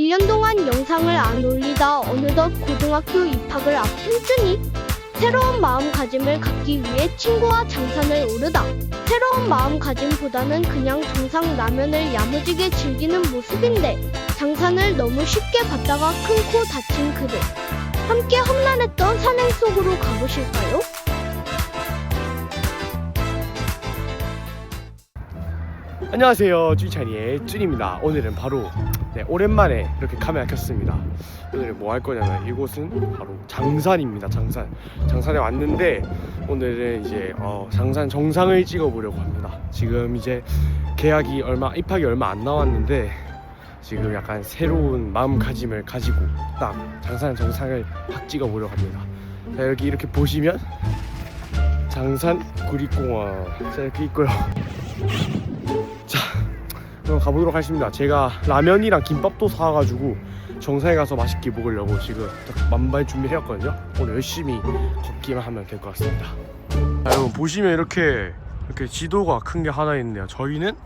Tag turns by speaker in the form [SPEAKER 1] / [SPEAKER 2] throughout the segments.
[SPEAKER 1] 1년 동안 영상을 안 올리다 어느덧 고등학교 입학을 앞둔 쭈니 새로운 마음가짐을 갖기 위해 친구와 장산을 오르다 새로운 마음가짐보다는 그냥 정상 라면을 야무지게 즐기는 모습인데 장산을 너무 쉽게 받다가 큰 코 다친 그들 함께 험난했던 산행 속으로 가보실까요?
[SPEAKER 2] 안녕하세요. 쭈이찬이의 쭈입니다. 오늘은 바로 네, 오랜만에 이렇게 카메라 켰습니다. 오늘은 뭐 할 거냐면 이곳은 바로 장산입니다 장산. 장산에 왔는데 오늘은 이제 어, 장산 정상을 찍어 보려고 합니다. 지금 이제 계약이 얼마 입학이 얼마 안 남았는데 지금 약간 새로운 마음가짐을 가지고 딱 장산 정상을 확 찍어 보려고 합니다. 자 여기 이렇게 보시면 장산 구리공원. 자 이렇게 있고요 그럼 가보도록 하겠습니다. 제가 라면이랑 김밥도 사와가지고 정상에 가서 맛있게 먹으려고 지금 딱 만발 준비해왔거든요. 오늘 열심히 걷기만 하면 될 것 같습니다. 자, 여러분 보시면 이렇게 이렇게 지도가 큰 게 하나 있네요. 저희는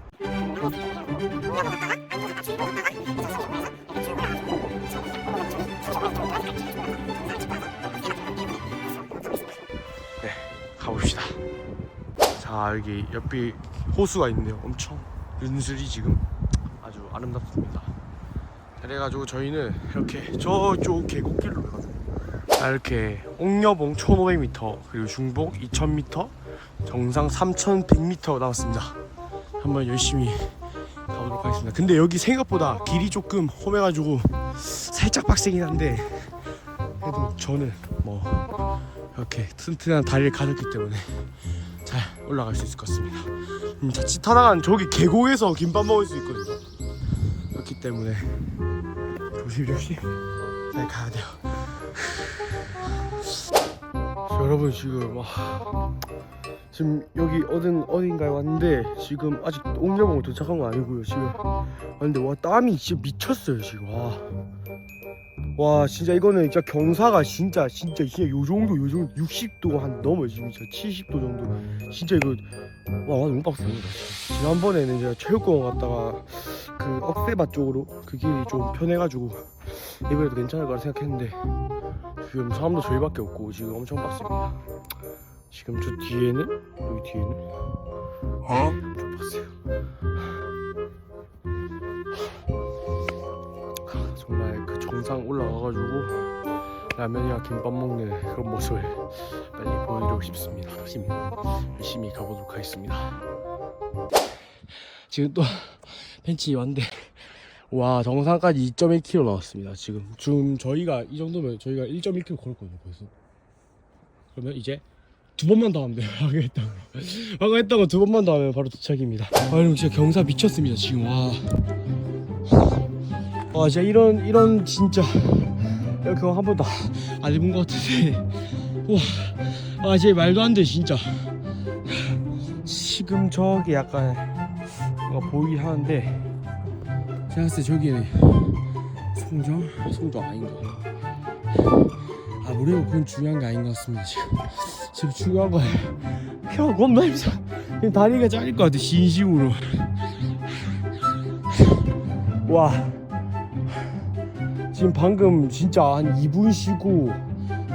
[SPEAKER 2] 네 가봅시다. 자 여기 옆에 호수가 있네요. 엄청 윤슬이 지금 아주 아름답습니다. 그래가지고 저희는 이렇게 저쪽 계곡길로 가가지고 자 이렇게 옥녀봉 1500m 그리고 중복 2000m 정상 3100m 남았습니다. 한번 열심히 가보도록 하겠습니다. 근데 여기 생각보다 길이 조금 험해가지고 살짝 빡세긴 한데 그래도 저는 뭐 이렇게 튼튼한 다리를 가졌기 때문에 잘 올라갈 수 있을 것 같습니다. 음, 자칫 하다간 저기 계곡에서 김밥 먹을 수 있거든요. 그렇기 때문에 조심 조심 잘 가야 돼요. 자, 여러분 지금 와, 지금 여기 어딘 어딘가에 왔는데 지금 아직 옥녀봉 도착한 거 아니고요. 지금 왔는데 와 땀이 진짜 미쳤어요 지금 와. 와 진짜 이거는 진짜 경사가 진짜 진짜 진짜 요 정도 요 정도 60도 한 넘어요 지금 진짜 70도 정도. 진짜 이거 와 너무 빡셉니다. 지난번에는 제가 체육공원 갔다가 그 억새밭 쪽으로 그 길이 좀 편해가지고 이번에도 괜찮을 거라 생각했는데 지금 사람도 저희밖에 없고 지금 엄청 빡셉니다. 지금 저 뒤에는 여기 뒤에는 어? 좀 빡세요 정상 올라가가지고 라면이랑 김밥 먹는 그런 모습을 빨리 보여드리고 싶습니다. 힘 열심히 가보도록 하겠습니다. 지금 또 벤치 왔는데 와 정상까지 2.1km 나왔습니다. 지금 지금 저희가 이 정도면 저희가 1.1km 걸었거든요. 벌써 그러면 이제 두 번만 더 하면 돼요. 아까 했던 거. 아까 했던 거 두 번만 더 하면 바로 도착입니다. 아 여러분 진짜 경사 미쳤습니다. 지금 와. 와 진짜 이런 이런 진짜. 이렇게 한 번도 안 해본 것 같은데. 와아 진짜 말도 안 돼 진짜. 지금 저기 약간 뭔가 보이긴 하는데. 제가 봤을 때 저기는 송정? 송정 아닌가 아. 모르고 그건 중요한 게 아닌 것 같습니다 지금. 지금 중요한 거예요 형 겁나 힘들어. 다리가 잘릴 것 같아 진심으로. 와 지금 방금 진짜 한 2분 쉬고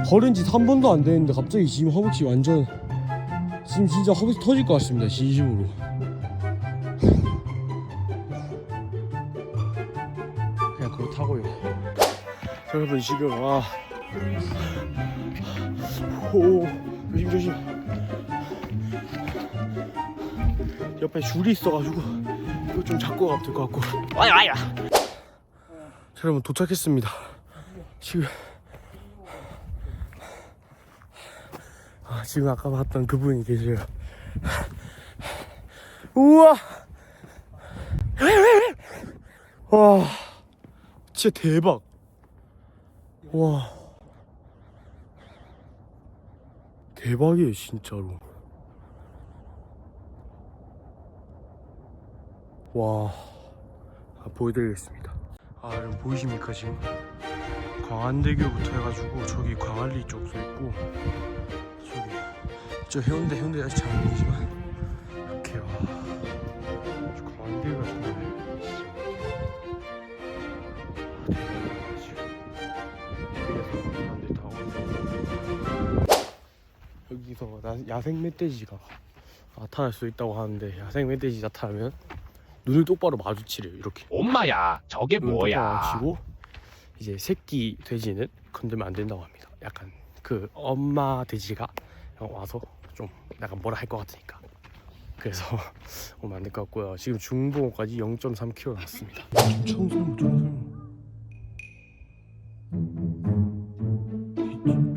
[SPEAKER 2] 걸은 지 3분도 안 되는데 갑자기 지금 허벅지 완전 지금 진짜 허벅지 터질 것 같습니다 진심으로. 그냥 그렇다고요. 자, 여러분 지금 와 오, 조심 조심. 옆에 줄이 있어가지고 이거 좀 잡고 가면 될 것 같고. 와야 와야 자, 여러분 도착했습니다. 지금 아, 지금 아까 봤던 그분이 계세요. 우와! 와, 진짜 대박. 와, 대박이에요 진짜로. 와, 아, 보여드리겠습니다. 아 여러분 보이십니까 지금? 광안대교부터 해가지고 저기 광안리 쪽도 있고 저기 저 해운대 해운대 아직 잘 안 보이지만. 이렇게 와. 저 광안대교가 정말 여기서 나- 야생 멧돼지가 나타날 수 있다고 하는데 야생 멧돼지 나타나면 눈을 똑바로 마주치래요 이렇게.
[SPEAKER 3] 엄마야 저게
[SPEAKER 2] 눈을 똑바로
[SPEAKER 3] 뭐야
[SPEAKER 2] 마주치고 이제 새끼 돼지는 건들면 안 된다고 합니다. 약간 그 엄마 돼지가 와서 좀 약간 뭐라 할 것 같으니까. 그래서 오면 안 될 것 같고요. 지금 중봉까지 0.3km 남았습니다. 청설모 청설모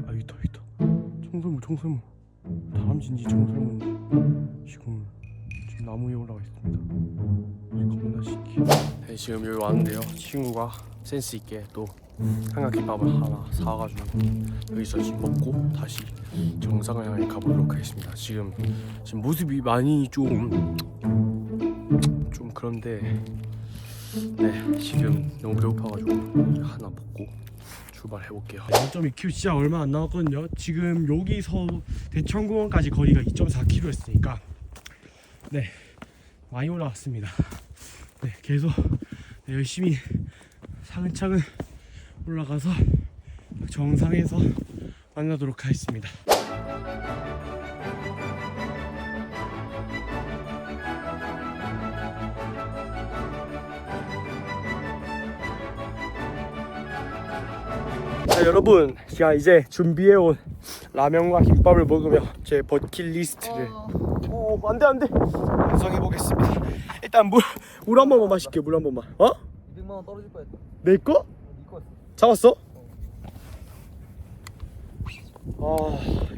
[SPEAKER 2] 아 있다 있다. 청설모 청설모 다람쥐인지 청설모인지. 지 나무 위에 올라가 있습니다 겁나 신기해 네, 지금 여기 왔는데요 친구가 센스 있게 또 삼각김밥을 하나 사와가지고 여기서 지금 먹고 다시 정상을 향해 가보도록 하겠습니다 지금 지금 모습이 많이 좀좀 그런데 네 지금 너무 배고파가지고 하나 먹고 출발해 볼게요. 0.2km 진짜 얼마 안 남았거든요. 지금 여기서 대천공원까지 거리가 2.4km였으니까 네 많이 올라왔습니다. 네 계속 네, 열심히 차근차근 올라가서 정상에서 만나도록 하겠습니다. 자 여러분 제가 이제 준비해온 라면과 김밥을 먹으며 제 버킷리스트를 오 안 돼 안 돼 완성해 보겠습니다 일단 물 물 한 번만 마실게 물한 번만 어?
[SPEAKER 4] 200만 원 떨어질 뻔했다.
[SPEAKER 2] 내 거?
[SPEAKER 4] 니거
[SPEAKER 2] 잡았어? 아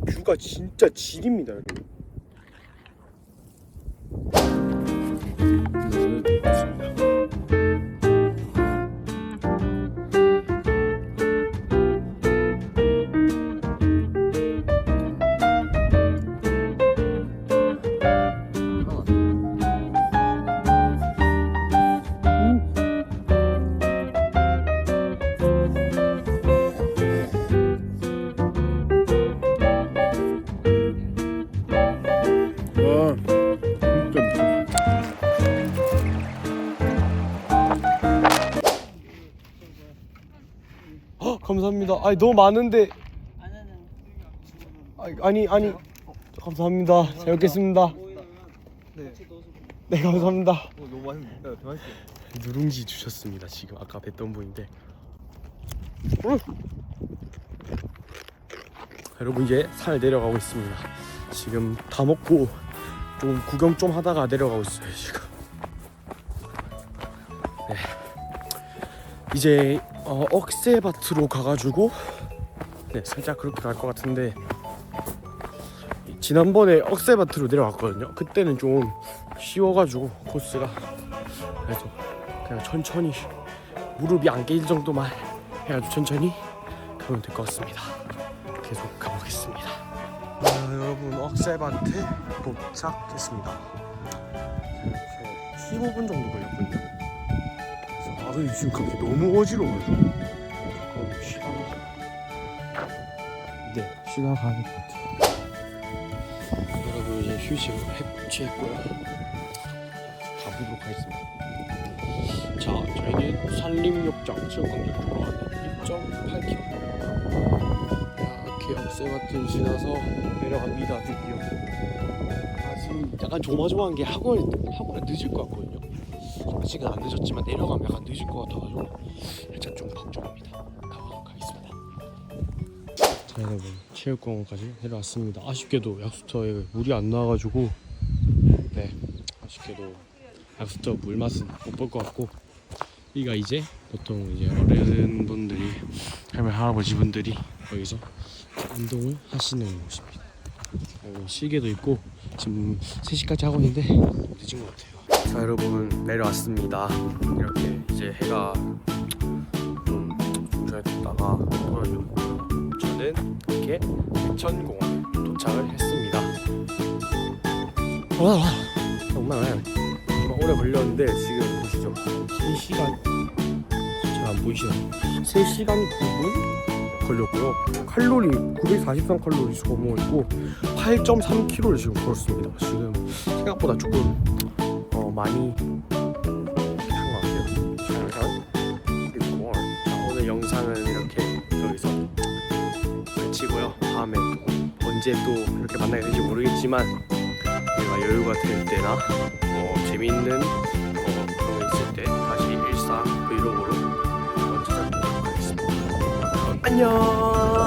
[SPEAKER 2] 뷰가 진짜 질입니다 여러 감사합니다 아니 너무 많은데 아니 아니, 아니 감사합니다 잘 먹겠습니다
[SPEAKER 4] 네.
[SPEAKER 2] 네 감사합니다
[SPEAKER 4] 어, 너무. 야, 더 맛있어.
[SPEAKER 2] 누룽지 주셨습니다 지금 아까 뵀던 분인데 음. 여러분 이제 산을 내려가고 있습니다 지금 다 먹고 좀 구경 좀 하다가 내려가고 있어요 지금 네. 이제 어, 억새밭으로 가가지고 네 살짝 그렇게 갈 것 같은데 지난번에 억새밭으로 내려갔거든요 그때는 좀 쉬워가지고 코스가 그래서 그냥 천천히 무릎이 안 깨질 정도만 해가지고 천천히 가면 될 것 같습니다. 계속 가보겠습니다. 아, 여러분 억새밭에 도착했습니다. 15분 정도 걸렸거든요. 근데 지금 갑자기 너무 어지러워가지고 쉬다가 네 쉬다가 가야 될것 같아요. 여러분 이제 휴식을 해, 취했고요. 가보도록 하겠습니다. 자, 저희는 산림욕장 왔는데 1.8km. 이렇게 억새밭을 지나서 내려갑니다. 드디어. 아, 지금 약간 조마조마한 게 학원 학원에 늦을 것 같거든요. 아직은 안 늦었지만 내려가면 약간 늦을 것 같아가지고 살짝 좀 걱정합니다. 가보도록 하겠습니다. 자, 여러분 체육공원까지 내려왔습니다. 아쉽게도 약수터에 물이 안 나와가지고 네, 아쉽게도 약수터 물 맛은 못 볼 것 같고 여기가 이제 보통 이제 어른 분들이 할머니 할아버지 분들이 여기서 운동을 하시는 곳입니다. 시계도 있고 지금 3시까지 하고 있는데 늦은 것 같아요. 자 여러분 내려왔습니다. 이렇게 이제 해가 좀 중전에 떴다가 떨어지고 저는 이렇게 백천공원 도착을 했습니다. 와 정말 오래 걸렸는데 지금 보시죠 3시간 잘 안 보이시나요? 3시간 9분 걸렸고요 칼로리 943 칼로리 소모했고 8.3km를 지금 걸었습니다 지금 생각보다 조금 어, 많이 한것 같아요 잘, 잘, 그리고 자 오늘 영상은 이렇게 여기서 마치고요. 다음에 또 언제 또 이렇게 만나게 될지 모르겠지만 내가 여유가 될 때나 뭐 재밌는 뭐 그런 거 있을 때 다시 일상 브이로그로 한번 찾아뵙도록 하겠습니다. 안녕.